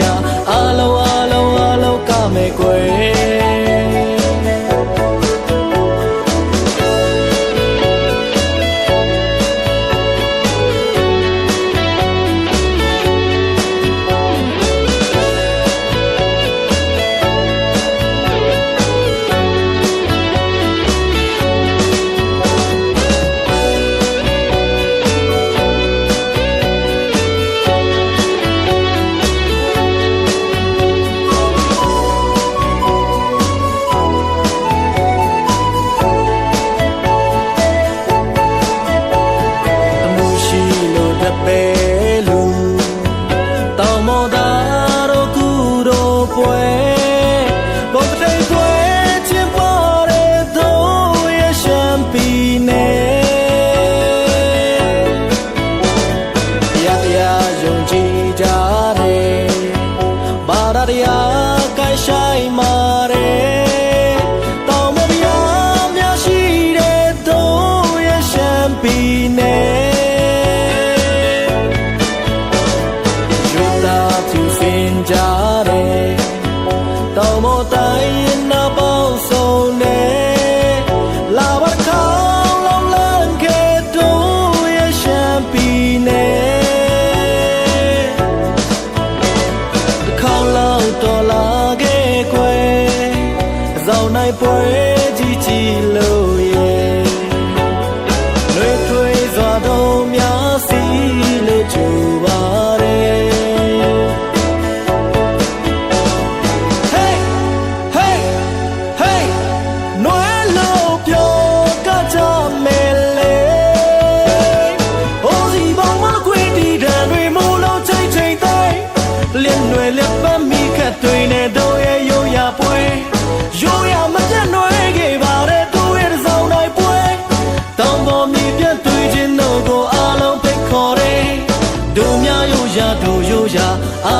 ရာအလုံးအလုံးအလုံးကမဲ့ကွယ်会。ဇောင်းနိုင်ပွဲကြီးကြီးလို့